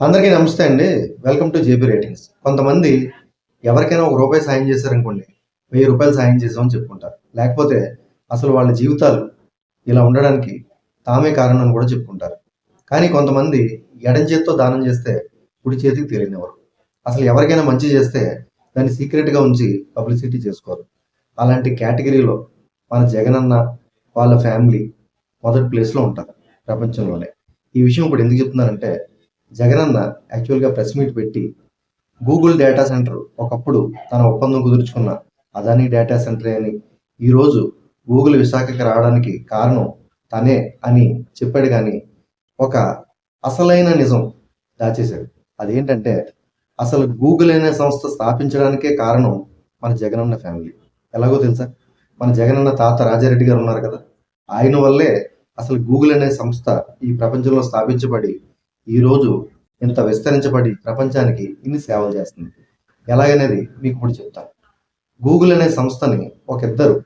అందరికీ నమస్తే అండి. వెల్కమ్ టు జేబీ రేటింగ్స్ కొంతమంది ఎవరికైనా ఒక రూపాయి సాయం చేశారనుకోండి వెయ్యి రూపాయలు సాయం చేసామని చెప్పుకుంటారు. లేకపోతే అసలు వాళ్ళ జీవితాలు ఇలా ఉండడానికి తామే కారణం అని కూడా చెప్పుకుంటారు. కానీ కొంతమంది ఎడం చేత్తో దానం చేస్తే కుడి చేతికి తెలియనివారు అసలు ఎవరికైనా మంచి చేస్తే దాన్ని సీక్రెట్గా ఉంచి పబ్లిసిటీ చేసుకోరు. అలాంటి కేటగిరీలో మన జగనన్న వాళ్ళ ఫ్యామిలీ మొదటి ప్లేస్లో ఉంటారు ప్రపంచంలోనే. ఈ విషయం ఇప్పుడు ఎందుకు చెప్తున్నానంటే జగనన్న యాక్చువల్గా ప్రెస్ మీట్ పెట్టి గూగుల్ డేటా సెంటర్ ఒకప్పుడు తన ఒప్పందం కుదుర్చుకున్న అదానీ డేటా సెంటర్ అని ఈరోజు గూగుల్ విశాఖకి రావడానికి కారణం తనే అని చెప్పాడు కానీ ఒక అసలైన నిజం దాచేశాడు. అదేంటంటే అసలు గూగుల్ అనే సంస్థ స్థాపించడానికే కారణం మన జగనన్న ఫ్యామిలీ ఎలాగో తెలుసా? మన జగనన్న తాత రాజారెడ్డి గారు ఉన్నారు కదా. ఆయన వల్లే అసలు గూగుల్ అనే సంస్థ ఈ ప్రపంచంలో స్థాపించబడి ఈరోజు ఇంత విస్తరించబడి ప్రపంచానికి ఇన్ని సేవలు చేస్తుంది. ఎలాగనేది మీకు ఇప్పుడు చెప్తాను. గూగుల్ అనే సంస్థని ఒక ఇద్దరు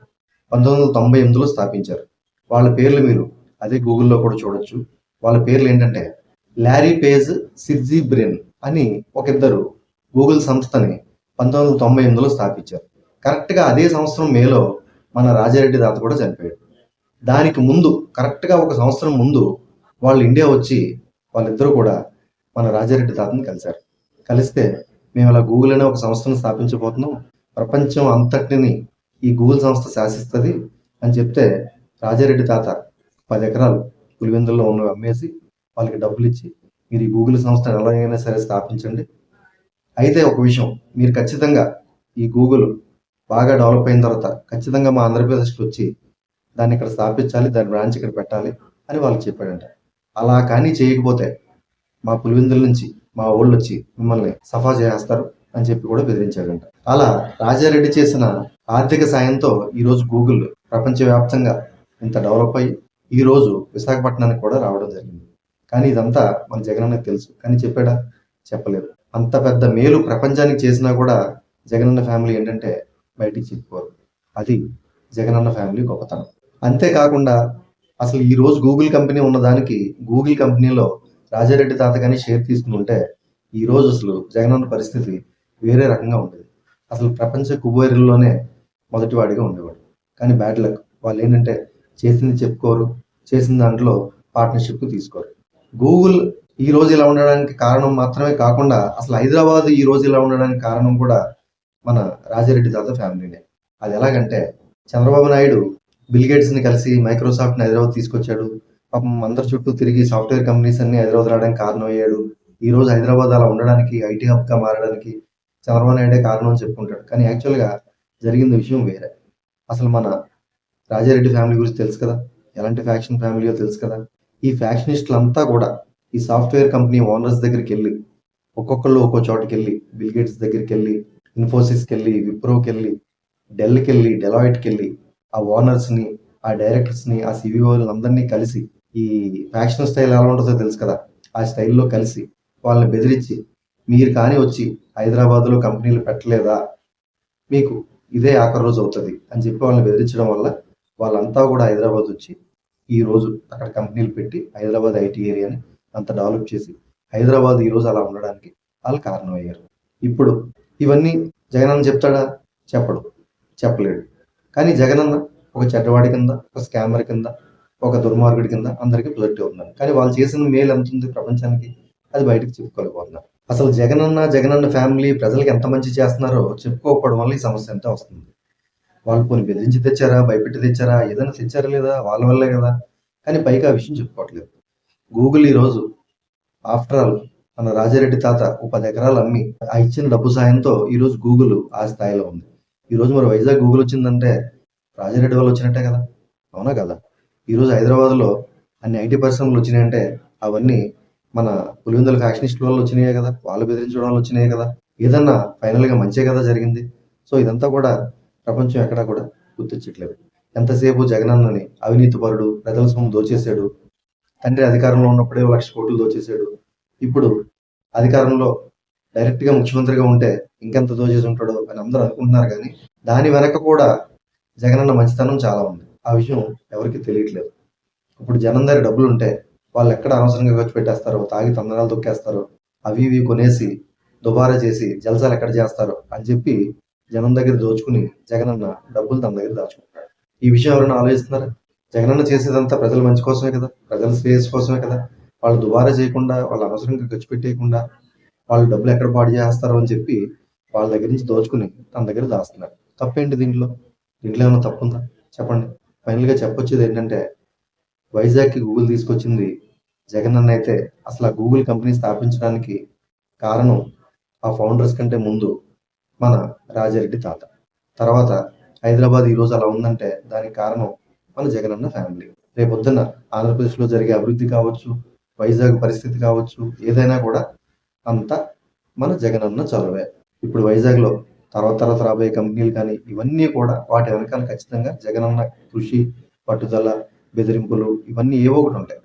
పంతొమ్మిది వందల తొంభై ఎనిమిదిలో స్థాపించారు. వాళ్ళ పేర్లు మీరు అదే గూగుల్లో కూడా చూడొచ్చు. వాళ్ళ పేర్లు ఏంటంటే లారీ పేజ్ సిర్జీ బ్రెన్ అని ఒక ఇద్దరు గూగుల్ సంస్థని పంతొమ్మిది వందల తొంభై ఎనిమిదిలో స్థాపించారు. కరెక్ట్గా అదే సంవత్సరం మేలో మన రాజారెడ్డి తాత కూడా చనిపోయాడు. దానికి ముందు కరెక్ట్గా ఒక సంవత్సరం ముందు వాళ్ళు ఇండియా వచ్చి వాళ్ళిద్దరూ కూడా మన రాజారెడ్డి తాతని కలిశారు. కలిస్తే మేము అలా గూగుల్ అనే ఒక సంస్థను స్థాపించబోతున్నాం. ప్రపంచం అంతటిని ఈ గూగుల్ సంస్థ శాసిస్తుంది అని చెప్తే రాజారెడ్డి తాత పది ఎకరాలు పులివెందుల్లో ఉన్నవి అమ్మేసి వాళ్ళకి డబ్బులు ఇచ్చి మీరు ఈ గూగుల్ సంస్థను ఎలాగైనా సరే స్థాపించండి. అయితే ఒక విషయం మీరు ఖచ్చితంగా ఈ గూగుల్ బాగా డెవలప్ అయిన తర్వాత ఖచ్చితంగా మా ఆంధ్రప్రదేశ్కి వచ్చి దాన్ని ఇక్కడ స్థాపించాలి దాని బ్రాంచ్ ఇక్కడ పెట్టాలి అని వాళ్ళకి చెప్పాడంట. అలా కానీ చేయకపోతే మా పులివెందుల నుంచి మా ఊళ్ళు వచ్చి మిమ్మల్ని సఫా చేస్తారు అని చెప్పి కూడా బెదిరించాడంట. అలా రాజారెడ్డి చేసిన ఆర్థిక సాయంతో ఈరోజు గూగుల్ ప్రపంచవ్యాప్తంగా ఇంత డెవలప్ అయ్యి ఈ రోజు విశాఖపట్నానికి కూడా రావడం జరిగింది. కానీ ఇదంతా మన జగనన్నకు తెలుసు. కానీ చెప్పాడా? చెప్పలేదు. అంత పెద్ద మేలు ప్రపంచానికి చేసినా కూడా జగనన్న ఫ్యామిలీ ఏంటంటే బయటికి చెప్పుకోరు అది జగనన్న ఫ్యామిలీ గొప్పతనం. అంతేకాకుండా అసలు ఈ రోజు గూగుల్ కంపెనీ ఉన్నదానికి గూగుల్ కంపెనీలో రాజారెడ్డి తాత కానీ షేర్ తీసుకుని ఉంటే ఈ రోజు అసలు జగనన్న పరిస్థితి వేరే రకంగా ఉండేది. అసలు ప్రపంచ కుబేరుల్లోనే మొదటి వాడిగా ఉండేవాడు. కానీ బ్యాడ్ లక్ వాళ్ళు ఏంటంటే చేసింది చెప్పుకోరు. చేసిన దాంట్లో పార్ట్నర్షిప్ తీసుకోరు. గూగుల్ ఈ రోజు ఇలా ఉండడానికి కారణం మాత్రమే కాకుండా అసలు హైదరాబాద్ ఈ రోజు ఇలా ఉండడానికి కారణం కూడా మన రాజారెడ్డి తాత ఫ్యామిలీనే అది ఎలాగంటే చంద్రబాబు నాయుడు బిల్ గేట్స్ని కలిసి మైక్రోసాఫ్ట్ని హైదరాబాద్ తీసుకొచ్చాడు. పాపం అందరి చుట్టూ తిరిగి సాఫ్ట్వేర్ కంపెనీస్ అన్ని హైదరాబాద్ రావడానికి కారణం అయ్యాడు ఈ రోజు హైదరాబాద్ అలా ఉండడానికి ఐటీ హబ్గా మారడానికి చంద్రబాబు నాయుడే కారణం అని చెప్పుకుంటాడు. కానీ యాక్చువల్గా జరిగింది జరిగిన విషయం వేరే. అసలు మన రాజారెడ్డి ఫ్యామిలీ గురించి తెలుసు కదా? ఎలాంటి ఫ్యాక్షన్ ఫ్యామిలీయో తెలుసు కదా? ఈ ఫ్యాక్షనిస్టులంతా కూడా ఈ సాఫ్ట్వేర్ కంపెనీ ఓనర్స్ దగ్గరికి వెళ్ళి ఒక్కొక్కళ్ళు ఒక్కో చోటుకి వెళ్ళి బిల్గేట్స్ దగ్గరికి వెళ్ళి ఇన్ఫోసిస్కి వెళ్ళి విప్రోకి వెళ్ళి డెల్కి వెళ్ళి డెలాయిట్కి వెళ్ళి ఆ ఓనర్స్ని ఆ డైరెక్టర్స్ని ఆ సివిఓలు అందరినీ కలిసి ఈ ఫ్యాక్షన్ స్టైల్ ఎలా ఉంటుందో తెలుసు కదా? ఆ స్టైల్లో కలిసి వాళ్ళని బెదిరించి మీరు కానీ వచ్చి హైదరాబాద్లో కంపెనీలు పెట్టలేదా? మీకు ఇదే ఆఖరి రోజు అవుతుంది అని చెప్పి వాళ్ళని బెదిరించడం వల్ల వాళ్ళంతా కూడా హైదరాబాద్ వచ్చి ఈ రోజు అక్కడ కంపెనీలు పెట్టి హైదరాబాద్ ఐటీ ఏరియాని అంత డెవలప్ చేసి హైదరాబాద్ ఈ రోజు అలా ఉండడానికి వాళ్ళు కారణం అయ్యారు ఇప్పుడు ఇవన్నీ జగనన్న చెప్తాడా? చెప్పడు. చెప్పలేడు. కానీ జగనన్న ఒక చెడ్డవాడి కింద ఒక స్కామర్ కింద ఒక దుర్మార్గుడి కింద అందరికీ ప్రొజెక్ట్ అవుతున్నారు కానీ వాళ్ళు చేసిన మేలు ఎంత ఉంది ప్రపంచానికి అది బయటకు చెప్పుకోలేకపోతున్నారు అసలు జగనన్న జగనన్న ఫ్యామిలీ ప్రజలకు ఎంత మంచి చేస్తున్నారో చెప్పుకోకపోవడం వల్ల ఈ సమస్య అంతా వస్తుంది. వాళ్ళు కొన్ని బెదిరించి తెచ్చారా భయపెట్టి తెచ్చారా ఏదైనా తెచ్చారా లేదా వాళ్ళ వల్లే కదా? కానీ పైగా ఆ విషయం చెప్పుకోవట్లేదు. గూగుల్ ఈరోజు ఆఫ్టర్ ఆల్ మన రాజారెడ్డి తాత ఒక పది ఎకరాలు అమ్మి ఆ ఇచ్చిన డబ్బు సాయంతో ఈ రోజు గూగుల్ ఆ స్థాయిలో ఉంది. ఈరోజు మరి వైజాగ్ గూగుల్ వచ్చిందంటే రాజారెడ్డి వాళ్ళు వచ్చినట్టే కదా? అవునా కదా? ఈరోజు హైదరాబాద్లో అన్ని ఐటీ పరిశ్రమలు వచ్చినాయంటే అవన్నీ మన పులివెందుల ఫ్యాక్షనిస్ట్ వాళ్ళు వచ్చినాయే కదా? వాళ్ళు బెదిరించడం వాళ్ళు వచ్చినాయే కదా? ఏదన్నా ఫైనల్గా మంచే కదా జరిగింది. సో ఇదంతా కూడా ప్రపంచం ఎక్కడా కూడా గుర్తించట్లేదు ఎంతసేపు జగనన్నని అవినీతి పరుడు ప్రజల సొమ్ము దోచేశాడు. తండ్రి అధికారంలో ఉన్నప్పుడే లక్ష కోట్లు దోచేశాడు. ఇప్పుడు అధికారంలో డైరెక్ట్గా ముఖ్యమంత్రిగా ఉంటే ఇంకెంత దోచేసి ఉంటాడో అని అందరూ అనుకుంటున్నారు కానీ దాని వెనక కూడా జగనన్న మంచితనం చాలా ఉంది. ఆ విషయం ఎవరికి తెలియట్లేదు. ఇప్పుడు జనం దగ్గర డబ్బులు ఉంటే వాళ్ళు ఎక్కడ అనవసరంగా ఖర్చు పెట్టేస్తారో తాగి తొందరాలు తొక్కేస్తారో అవి ఇవి కొనేసి దుబారా చేసి జలసాలు ఎక్కడ చేస్తారో అని చెప్పి జనం దగ్గర దోచుకుని జగనన్న డబ్బులు తన దగ్గర దాచుకుంటాడు ఈ విషయం ఎవరైనా ఆలోచిస్తున్నారా? జగనన్న చేసేదంతా ప్రజల మంచి కోసమే కదా? ప్రజల శ్రేయస్ కోసమే కదా? వాళ్ళు దుబారా చేయకుండా వాళ్ళు అనవసరంగా ఖర్చు పెట్టేయకుండా వాళ్ళు డబ్బులు ఎక్కడ పాడు చేస్తారు అని చెప్పి వాళ్ళ దగ్గర నుంచి దోచుకుని తన దగ్గర దాస్తున్నారు. తప్పేంటి దీంట్లో? దీంట్లో ఏమైనా తప్పుందా? చెప్పండి. ఫైనల్గా చెప్పొచ్చేది ఏంటంటే వైజాగ్కి గూగుల్ తీసుకొచ్చింది జగన్ అన్న అయితే అసలు ఆ గూగుల్ కంపెనీ స్థాపించడానికి కారణం ఆ ఫౌండర్స్ కంటే ముందు మన రాజారెడ్డి తాత. తర్వాత హైదరాబాద్ ఈ రోజు అలా ఉందంటే దానికి కారణం మన జగన్ అన్న ఫ్యామిలీ. రేపొద్దున ఆంధ్రప్రదేశ్లో జరిగే అభివృద్ధి కావచ్చు వైజాగ్ పరిస్థితి కావచ్చు ఏదైనా కూడా అంతా మన జగన్ అన్న చొరవే ఇప్పుడు వైజాగ్లో తర్వాత తర్వాత రాబోయే కంపెనీలు కానీ ఇవన్నీ కూడా వాటి వెనకాల ఖచ్చితంగా జగన్ అన్న కృషి పట్టుదల బెదిరింపులు ఇవన్నీ ఏవో ఒకటి ఉంటాయి.